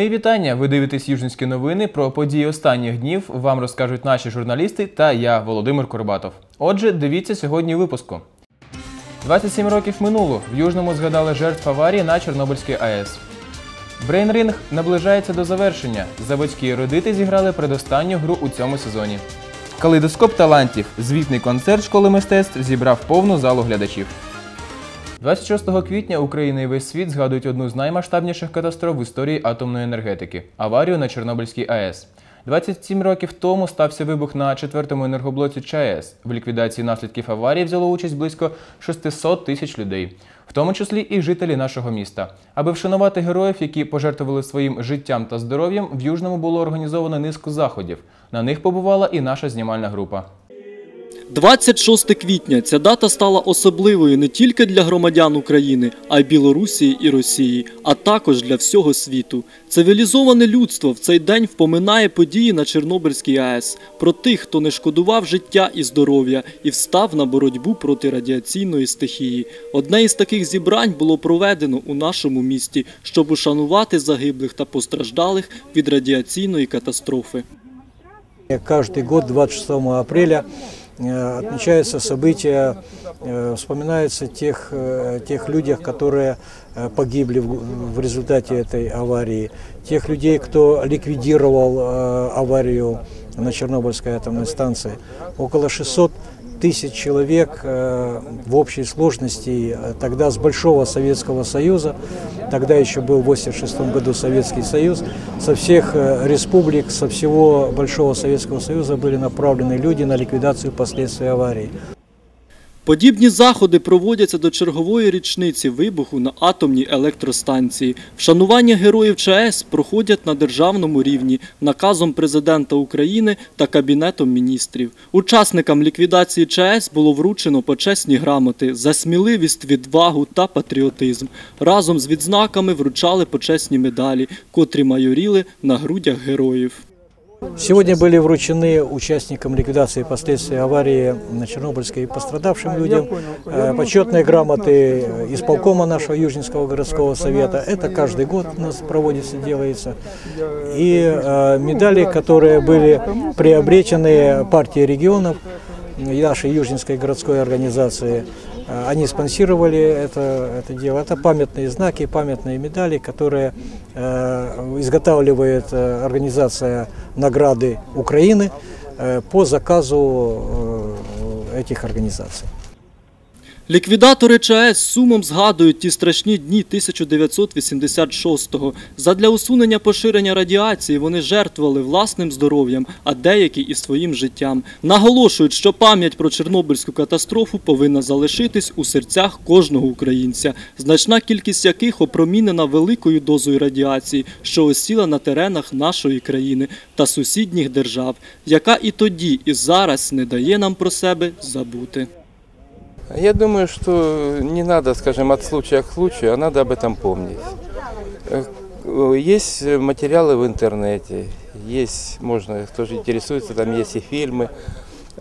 Мої вітання. Ви дивитесь Южницькі новини. Про події останніх днів вам розкажуть наші журналісти та я, Володимир Курбатов. Отже, дивіться сьогодні випуску. 27 років минуло. В Южному згадали жертв аварії на Чорнобильській АЕС. Брейнринг наближається до завершення. Заводські ерудити зіграли предостанню гру у цьому сезоні. Калейдоскоп талантів. Звітний концерт школи мистецтв зібрав повну залу глядачів. 26 квітня Україна і весь світ згадують одну з наймасштабніших катастроф в історії атомної енергетики аварію на Чорнобильській АЕС. 27 років тому стався вибух на четвертому енергоблоці ЧАЕС. В ліквідації наслідків аварії взяло участь близько 600 тисяч людей, в тому числі і жителі нашого міста. Аби вшанувати героїв, які пожертвували своїм життям та здоров'ям, в Южному було організовано низку заходів. На них побувала і наша знімальна група. 26 квітня ця дата стала особливою не тільки для громадян України, а й Білорусі і Росії, а також для всього світу. Цивілізоване людство в цей день впоминає події на Чорнобильській АЕС про тих, хто не шкодував життя і здоров'я і встав на боротьбу проти радіаційної стихії. Одне із таких зібрань було проведено у нашому місті, щоб ушанувати загиблих та постраждалих від радіаційної катастрофи. Каждый год 26 апреля отмечаются события, э, вспоминаются тех, э, тех людях, которые э, погибли в в результате этой аварии, тех людей, кто ликвидировал э, аварию на Чернобыльской атомной станции. Около 600 тысяч человек э, в общей сложности э, тогда с Большого Советского Союза, тогда еще был в 86 году Советский Союз, со всех э, республик, со всего Большого Советского Союза были направлены люди на ликвидацию последствий аварии. Подібні заходи проводяться до чергової річниці вибуху на атомній електростанції. Вшанування героїв ЧАЕС проходять на державному рівні наказом президента України та Кабінетом міністрів. Учасникам ліквідації ЧАЕС було вручено почесні грамоти за сміливість, відвагу та патріотизм. Разом з відзнаками вручали почесні медалі, котрі майоріли на грудях героїв. Сегодня были вручены участникам ликвидации последствий аварии на Чернобыльской пострадавшим людям э, почетные грамоты исполкома нашего Южнинского городского совета. Это каждый год у нас проводится, делается. И э, медали, которые были приобретены партией регионов и нашей Южнинской городской организации. Э, Они спонсировали это, это дело. Это памятные знаки, памятные медали, которые э, изготавливает э, организация награды Украины по заказу этих организаций. Ліквідатори ЧАЕС сумом згадують ті страшні дні 1986-го. Задля усунення поширення радіації вони жертвували власним здоров'ям, а деякі і своїм життям. Наголошують, що пам'ять про Чорнобильську катастрофу повинна залишитись у серцях кожного українця, значна кількість яких опромінена великою дозою радіації, що осіла на теренах нашої країни та сусідніх держав, яка і тоді, і зараз не дає нам про себе забути. Я думаю, что не надо, скажем, от случая к случаю, а надо об этом помнить. Э, Есть материалы в интернете, есть, можно, кто же интересуется, там есть и фильмы.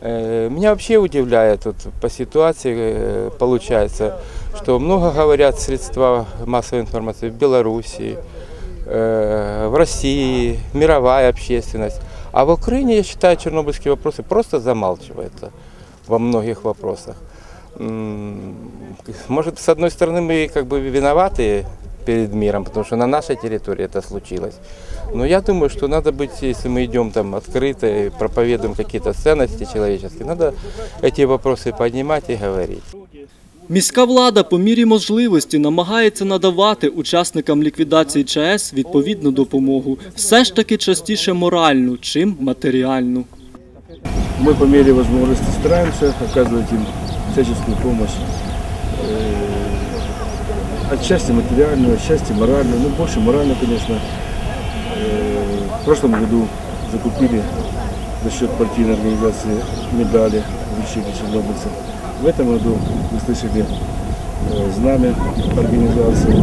Э, Меня вообще удивляет вот по ситуации, э, получается, что много говорят средства массовой информации в Белоруссии, э, в России, мировая общественность. А в Украине, я считаю, чернобыльские вопросы просто замалчиваются во многих вопросах. М, Может, с одной стороны, мы как бы виноваты перед миром, потому что на нашей территории это случилось. Но я думаю, что надо быть, если мы идем там открыто и проповедуем какие-то ценности человеческие, надо эти вопросы поднимать и говорить. Міська влада по мірі можливості намагається надавати учасникам ліквідації ЧАЕС відповідну допомогу, все ж таки частіше моральну, чим матеріальну. Мы по мере возможности стараемся оказывать им всяческую помощь. Э, Отчасти материальную, отчасти моральную, ну больше морально, конечно. Э, В прошлом году закупили за счет партийной организации медали вручили чернобыльцам. В этом году вы слышали э, знамя организации.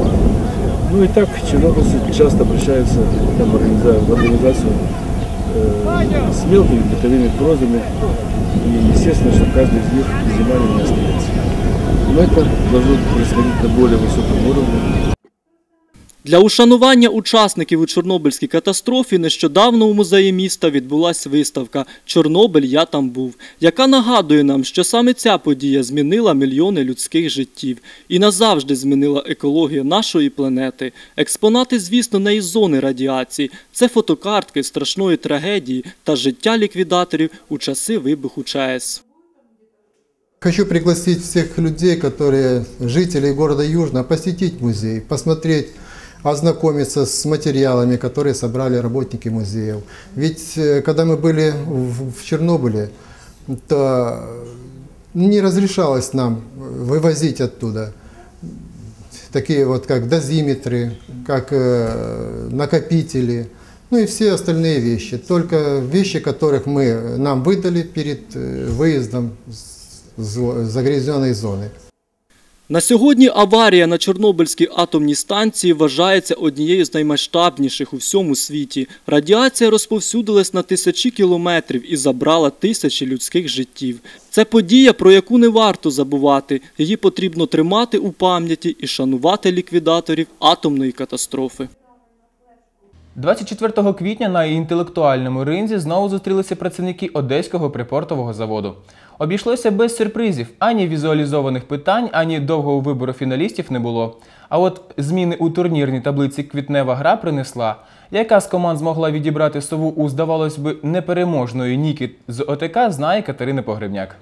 Ну и так чернобыльцы часто обращаются там, в в организацию э, с мелкими бытовыми просьбами. И естественно, что каждый из них без внимания не остается. Но это должно происходить на более высоком уровне. для ушанування учасників у Чорнобильській катастрофі нещодавно у музеї міста відбулася виставка Чорнобиль я там був, яка нагадує нам, що саме ця подія змінила мільйони людських життів і назавжди змінила екологію нашої планети. Експонати, звісно, не із зони радіації. Це фотокартки страшної трагедії та життя ліквідаторів у часи вибуху ЧАЕС. Хочу пригласить всех людей, которые жители города Южно, посетить музей, посмотреть, ознакомиться с материалами, которые собрали работники музеев. Ведь э, когда мы были в Чернобыле, то не разрешалось нам вывозить оттуда такие вот как дозиметры, как э, накопители, ну и все остальные вещи. Только вещи, которых мы нам выдали перед э, выездом с загрязненной зоны. На сьогодні аварія на Чорнобильській атомній станції вважається однією з наймасштабніших у всьому світі. Радіація розповсюдилась на тисячі кілометрів і забрала тисячі людських життів. Це подія, про яку не варто забувати. Її потрібно тримати у пам'яті і шанувати ліквідаторів атомної катастрофи. 24 квітня на інтелектуальному ринзі знову зустрілися працівники Одеського припортового заводу. Обійшлося без сюрпризів, ані візуалізованих питань, ані довгого вибору фіналістів не було. А от зміни у турнірній таблиці квітнева гра принесла. Яка з команд змогла відібрати сову у, здавалось би, непереможної Нікіт з ОТК, знає Катерина Погребняк.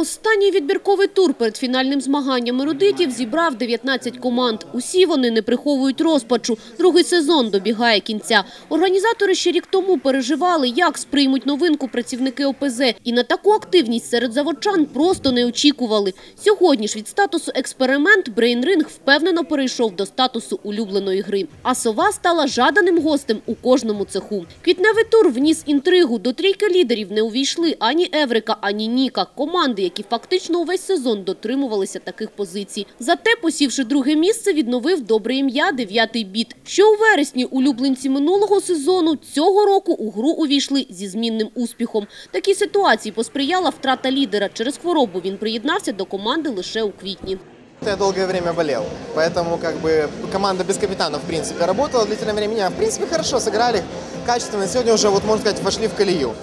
Останній відбірковий тур перед фінальним змаганням ерудитів зібрав 19 команд. Усі вони не приховують розпачу. Другий сезон добігає кінця. Організатори ще рік тому переживали, як сприймуть новинку працівники ОПЗ. І на таку активність серед заводчан просто не очікували. Сьогодні ж від статусу експеримент Брейнринг впевнено перейшов до статусу улюбленої гри. А сова стала жаданим гостем у кожному цеху. Квітневий тур вніс інтригу. До трійки лідерів не увійшли ані Еврика, ані Ніка. Команди, які фактично увесь сезон дотримувалися таких позицій. Зате, посівши друге місце, відновив добре ім'я дев'ятий біт. Що у вересні улюбленці минулого сезону цього року у гру увійшли зі змінним успіхом. Такій ситуації посприяла втрата лідера. Через хворобу він приєднався до команди лише у квітні. Я долгое время болел, поэтому как бы команда без капитана в принципе работала длительное время. Не, в принципе хорошо сыграли, качественно. Сегодня уже вот можно сказать вошли в колею.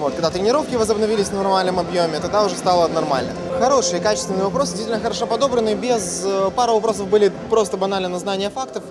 Вот, когда тренировки возобновились в нормальном объеме, тогда уже стало нормально. Хорошие, качественные вопросы, действительно хорошо подобраны. Без э, пары вопросов были просто банально на знание фактов.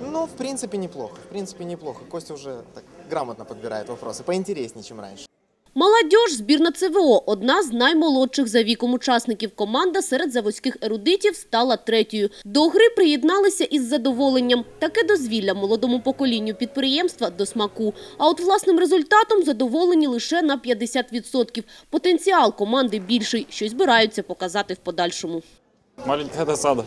Ну, в принципе, неплохо. В принципе, неплохо. Костя уже так грамотно подбирает вопросы, поинтереснее, чем раньше. Молодіж збірна ЦВО – одна з наймолодших за віком учасників. Команда серед заводських ерудитів стала третьою. До гри приєдналися із задоволенням. Таке дозвілля молодому поколінню підприємства до смаку. А от власним результатом задоволені лише на 50%. Потенціал команди більший, що й збираються показати в подальшому. Маленькая досада.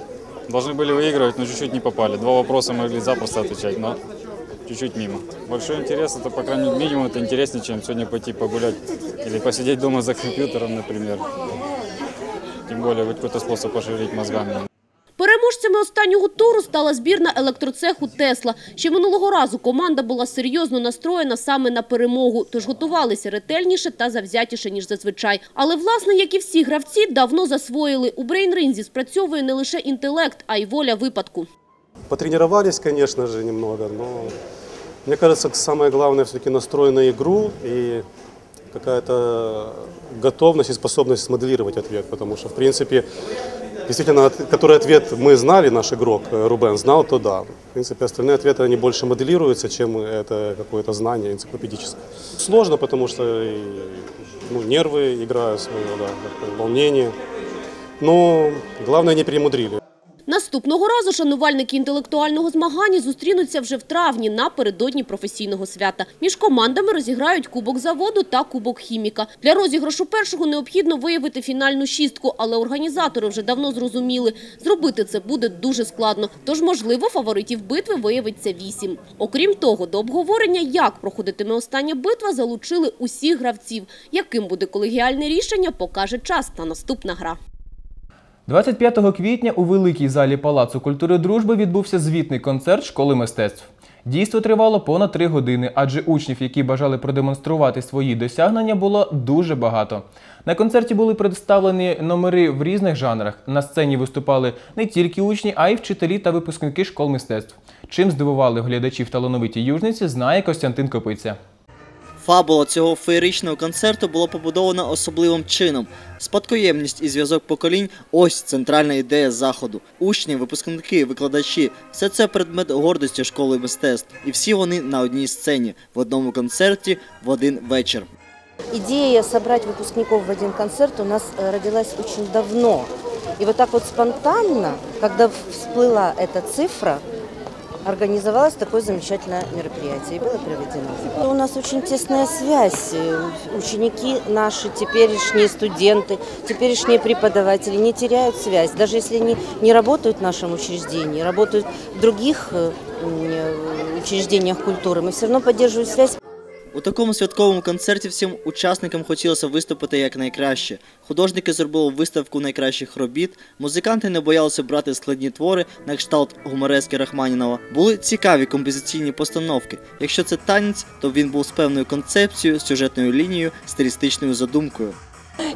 Должны были выигрывать, но чуть-чуть не попали. Два вопроса могли запросто отвечать, но чуть-чуть мимо. Большой интерес, это, по крайней мере, минимум это интереснее, чем сегодня пойти погулять или посидеть дома за компьютером, например. Тем более, хоть какой-то способ пошевелить мозгами. Переможцями останнього туру стала збірна електроцеху «Тесла». Ще минулого разу команда була серйозно настроєна саме на перемогу, тож готувалися ретельніше та завзятіше, ніж зазвичай. Але, власне, як і всі гравці, давно засвоїли. У брейнринзі спрацьовує не лише інтелект, а й воля випадку. Потренировались, конечно же, немного, но мне кажется, самое главное все-таки настрой на игру и какая-то готовность и способность смоделировать ответ, потому что, в принципе, действительно, от- который ответ мы знали, наш игрок э, Рубен знал, то да. В принципе, остальные ответы, они больше моделируются, чем это какое-то знание энциклопедическое. Сложно, потому что ну, нервы играют свое, да, волнение. Но главное, не перемудрили. Наступного разу шанувальники інтелектуального змагання зустрінуться вже в травні напередодні професійного свята. Між командами розіграють Кубок заводу та Кубок хіміка. Для розіграшу першого необхідно виявити фінальну шістку, але організатори вже давно зрозуміли, зробити це буде дуже складно. Тож, можливо, фаворитів битви виявиться вісім. Окрім того, до обговорення, як проходитиме остання битва, залучили усіх гравців. Яким буде колегіальне рішення, покаже час та наступна гра. 25 квітня у великій залі Палацу культури дружби відбувся звітний концерт школи мистецтв. Дійство тривало понад три години, адже учнів, які бажали продемонструвати свої досягнення, було дуже багато. На концерті були представлені номери в різних жанрах. На сцені виступали не тільки учні, а й вчителі та випускники школ мистецтв. Чим здивували глядачів талановиті южниці, знає Костянтин Копиця. Фабула цього феєричного концерту була побудована особливим чином. Спадкоємність і зв'язок поколінь ось центральна ідея заходу. Учні, випускники, викладачі все це предмет гордості школи мистецтв. І всі вони на одній сцені, в одному концерті, в один вечір. Идея собрать выпускников в один концерт у нас э, родилась очень давно. И вот так вот спонтанно, когда всплыла эта цифра, организовалось такое замечательное мероприятие и было проведено. У нас очень тесная связь. Э, Ученики наши, теперешние студенты, теперешние преподаватели не теряют связь. Даже если они не работают в нашем учреждении, работают в других э, э, учреждениях культуры, мы все равно поддерживаем связь. У такому святковому концерті всім учасникам хотілося виступити як найкраще. Художники зробили виставку найкращих робіт, музиканти не боялися брати складні твори на кшталт гуморески Рахманінова. Були цікаві композиційні постановки. Якщо це танець, то він був з певною концепцією, сюжетною лінією, стилістичною задумкою.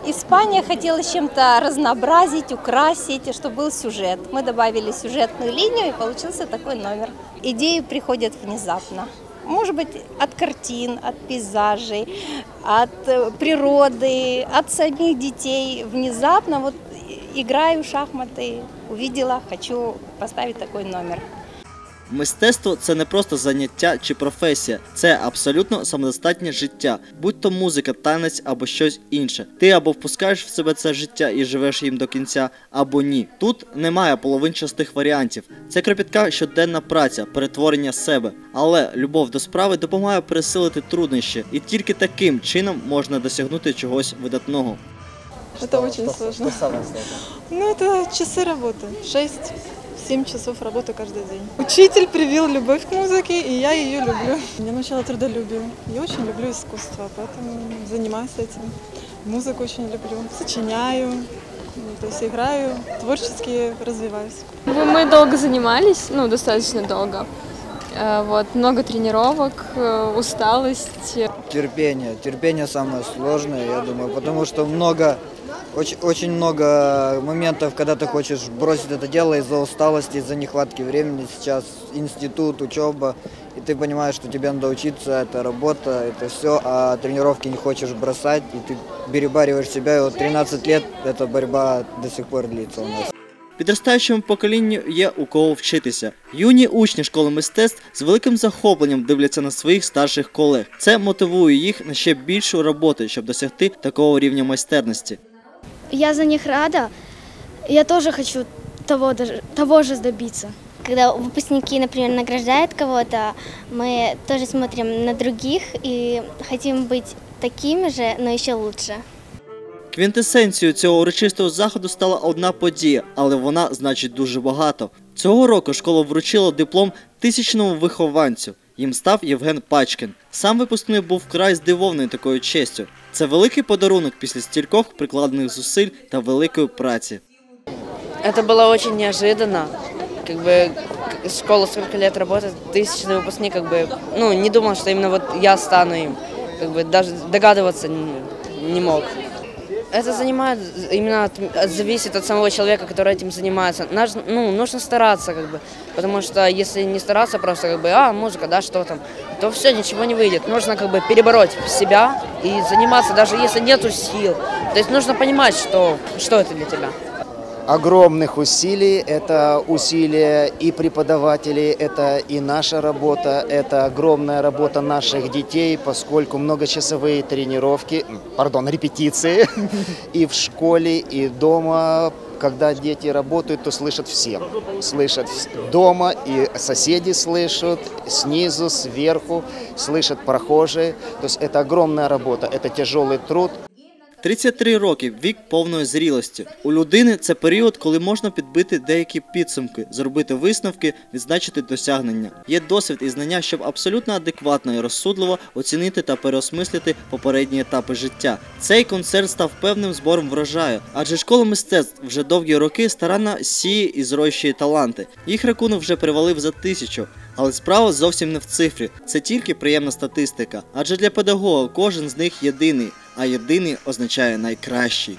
Испания хотела чем-то разнообразить, украсить, чтобы был сюжет. Мы добавили сюжетную линию, и получился такой номер. Идеи приходят внезапно. Может быть, от картин, от пейзажей, от э, природы, от самих детей. Внезапно вот играю в шахматы, увидела, хочу поставить такой номер. Мистецтво це не просто заняття чи професія, це абсолютно самодостатнє життя, будь то музика, танець або щось інше. Ти або впускаєш в себе це життя і живеш їм до кінця, або ні. Тут немає половинчастих варіантів. Це кропітка щоденна праця, перетворення себе. Але любов до справи допомагає пересилити труднощі, і тільки таким чином можна досягнути чогось видатного. Это очень сложно. Ну, это часы работы. 6-7 часов работы каждый день. Учитель привил любовь к музыке, и я ее люблю. Я научила трудолюбию. Я очень люблю искусство, поэтому занимаюсь этим. Музыку очень люблю. Сочиняю, ну, то есть играю, творчески развиваюсь. Мы долго занимались, ну, достаточно долго. Э, Вот, много тренировок, э, усталость. Терпение. Терпение самое сложное, я думаю, потому что много, очень, очень много моментов, когда ты хочешь бросить это дело из-за усталости, из-за нехватки времени. Сейчас институт, учеба, и ты понимаешь, что тебе надо учиться, это работа, это все, а тренировки не хочешь бросать, и ты перебариваешь себя, и вот 13 лет эта борьба до сих пор длится у нас. Підростаючому поколінню є у кого вчитися. Юні учні школи мистецтв з великим захопленням дивляться на своїх старших колег. Це мотивує їх на ще більшу роботу, щоб досягти такого рівня майстерності. Я за них рада. Я тоже хочу того, даже- того же добиться. Когда выпускники, например, награждают кого-то, мы тоже смотрим на других и хотим быть такими же, но еще лучше. Квінтесенцією цього урочистого заходу стала одна подія, але вона значить дуже багато. Цього року школа вручила диплом тисячному вихованцю. Їм став Євген Пачкін. Сам випускник був вкрай здивований такою честю. Це великий подарунок після стількох прикладених зусиль та великої праці. Это было очень неожиданно. Как бы к- школа сколько лет работает, тысячный выпускник, как бы, ну, не думал, что именно вот я стану им. Как бы даже догадываться не, не мог. Это занимает, именно от- от- зависит от самого человека, который этим занимается. Наж- ну, нужно стараться, как бы, потому что если не стараться, просто как бы, а, музыка, да, что там, то все, ничего не выйдет. Нужно как бы перебороть себя и заниматься, даже если нету сил. То есть нужно понимать, что, что это для тебя. Огромных усилий. Это усилия и преподавателей, это и наша работа, это огромная работа наших детей, поскольку многочасовые тренировки, пардон, репетиции и в школе, и дома. Когда дети работают, то слышат все. Слышат дома, и соседи слышат, снизу, сверху, слышат прохожие. То есть это огромная работа, это тяжелый труд. 33 роки вік повної зрілості. У людини це період, коли можна підбити деякі підсумки, зробити висновки, відзначити досягнення. Є досвід і знання, щоб абсолютно адекватно і розсудливо оцінити та переосмислити попередні етапи життя. Цей концерт став певним збором врожаю, адже школа мистецтв вже довгі роки старанно сіє і зрощує таланти. Їх рахунок вже перевалив за тисячу. Але справа зовсім не в цифрі, це тільки приємна статистика. Адже для педагога кожен з них єдиний, а єдиний означає найкращий.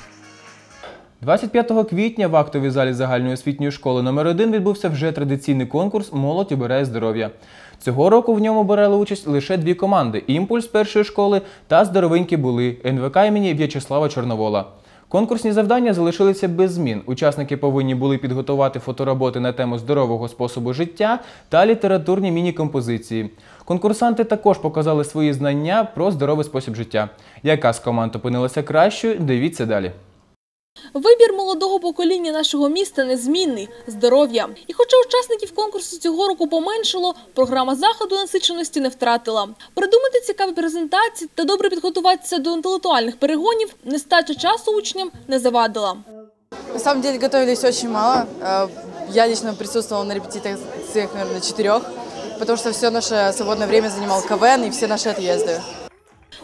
25 квітня в актовій залі загальної освітньої школи номер 1 відбувся вже традиційний конкурс Молодь обирає здоров'я. Цього року в ньому брали участь лише дві команди Імпульс першої школи та здоровенькі були НВК імені В'ячеслава Чорновола. Конкурсні завдання залишилися без змін. Учасники повинні були підготувати фотороботи на тему здорового способу життя та літературні міні-композиції. Конкурсанти також показали свої знання про здоровий спосіб життя. Яка з команд опинилася кращою, дивіться далі. Вибір молодого покоління нашого міста незмінний – здоров'я. І хоча учасників конкурсу цього року поменшало, програма заходу насиченості не втратила. Придумати цікаві презентації та добре підготуватися до інтелектуальних перегонів нестача часу учням не завадила. На самом деле готовились очень мало. Э, Я лично присутствовала на репетициях, наверное, четырех, потому что все наше свободное время занимал КВН и все наши отъезды.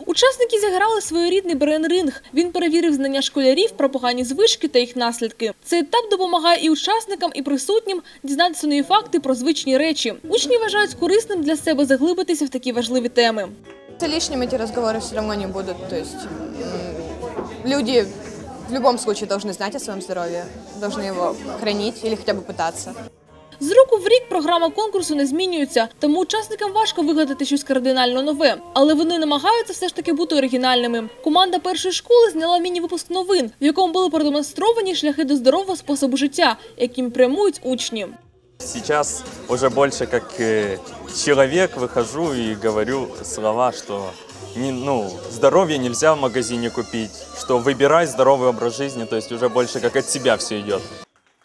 Учасники зіграли своєрідний брейн-ринг. Він перевірив знання школярів про погані звички та їх наслідки. Цей етап допомагає і учасникам, і присутнім дізнатися нові факти про звичні речі. Учні вважають корисним для себе заглибитися в такі важливі теми. Лишними эти разговоры все равно не будут. То есть м, люди в любом случае должны знать о своем здоровье, должны его хранить или хотя бы пытаться. З року в рік програма конкурсу не змінюється, тому учасникам важко вигадати щось кардинально нове. Але вони намагаються все ж таки бути оригінальними. Команда першої школи зняла міні-випуск новин, в якому були продемонстровані шляхи до здорового способу життя, яким прямують учні. Сейчас уже больше как э, человек выхожу и говорю слова, что не, ну, здоровье нельзя в магазине купить, что выбирай здоровый образ жизни, то есть уже больше как от себя все идет.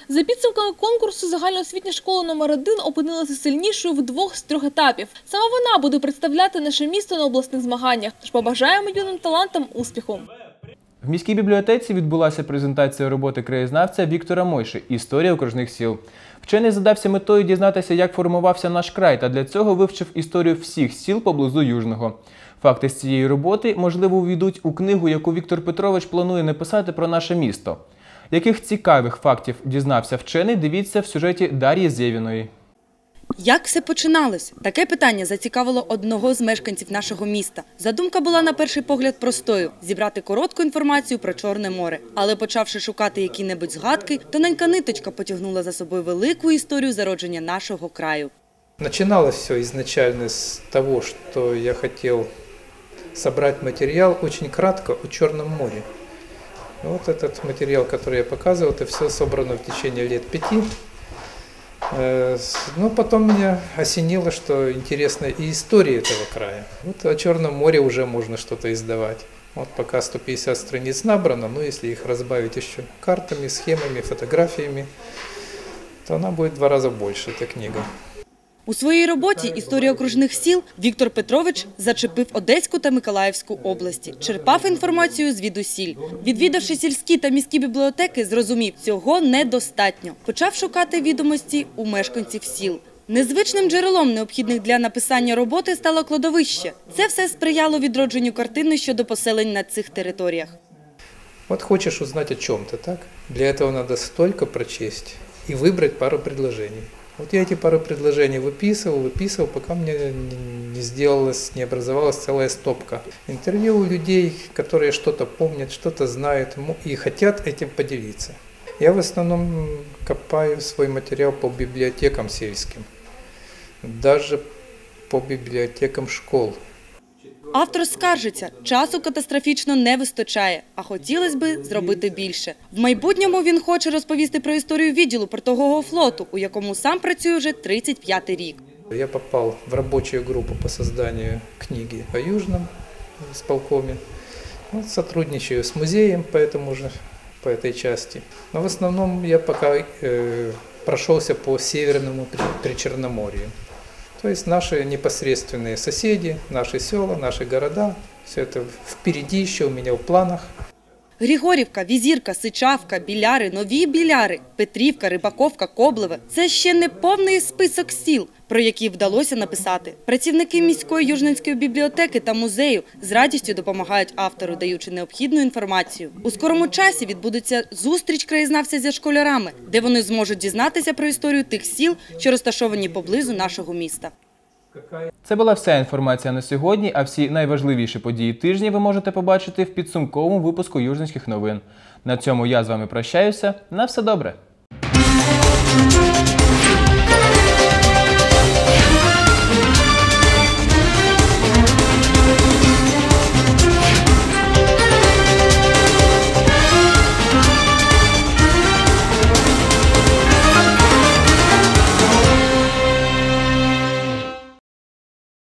За підсумками конкурсу загальноосвітня школа номер 1 опинилася сильнішою в двох з трьох етапів. Саме вона буде представляти наше місто на обласних змаганнях. Тож побажаємо юним талантам успіху. В міській бібліотеці відбулася презентація роботи краєзнавця Віктора Мойши Історія окружних сіл. Вчений задався метою дізнатися, як формувався наш край, та для цього вивчив історію всіх сіл поблизу Южного. Факти з цієї роботи, можливо, увійдуть у книгу, яку Віктор Петрович планує написати про наше місто. Яких цікавих фактів дізнався вчений, дивіться в сюжеті Дар'ї Зєвіної. Як все починалось? Таке питання зацікавило одного з мешканців нашого міста. Задумка була на перший погляд простою зібрати коротку інформацію про Чорне море. Але почавши шукати які-небудь згадки, тоненька ниточка потягнула за собою велику історію зародження нашого краю. Начиналось все изначально с того, что я хотел собрать материал очень кратко о Черном море. Вот этот материал, который я показывал, это все собрано в течение лет пяти. Э, Но потом меня осенило, что интересна и история этого края. Вот о Черном море уже можно что-то издавать. Вот пока 150 страниц набрано, но если их разбавить еще картами, схемами, фотографиями, то она будет в два раза больше, эта книга. У своїй роботі Історія окружних сіл Віктор Петрович зачепив Одеську та Миколаївську області, черпав інформацію звідусіль. Відвідавши сільські та міські бібліотеки, зрозумів, цього недостатньо. Почав шукати відомості у мешканців сіл. Незвичним джерелом необхідних для написання роботи стало кладовище. Це все сприяло відродженню картини щодо поселень на цих територіях. Вот хочешь узнать о чем-то, так? Для этого надо столько прочесть и выбрать пару предложений. Вот я эти пару предложений выписывал, выписывал, пока мне не сделалось, не образовалась целая стопка. Интервью у людей, которые что-то помнят, что-то знают и хотят этим поделиться. Я в основном копаю свой материал по библиотекам сельским, даже по библиотекам школ. Автор скаржиться, часу катастрофічно не вистачає, а хотілося би зробити більше. В майбутньому він хоче розповісти про історію відділу портового флоту, у якому сам працює вже 35-й рік. Я попал в рабочую группу по созданию книги о Южном исполкоме. Вот сотрудничаю с музеем по этому же, по этой части. Но в основном я пока э, прошелся по Северному При- Причерноморью. То есть наши непосредственные соседи, наши села, наши города, все это впереди еще у меня в планах. Григорівка, Візірка, Сичавка, Біляри, Нові Біляри, Петрівка, Рибаковка, Коблеве – це ще не повний список сіл, про які вдалося написати. Працівники міської Южненської бібліотеки та музею з радістю допомагають автору, даючи необхідну інформацію. У скорому часі відбудеться зустріч краєзнавця зі школярами, де вони зможуть дізнатися про історію тих сіл, що розташовані поблизу нашого міста. Це була вся інформація на сьогодні, а всі найважливіші події тижня ви можете побачити в підсумковому випуску Южницьких новин. На цьому я з вами прощаюся. На все добре!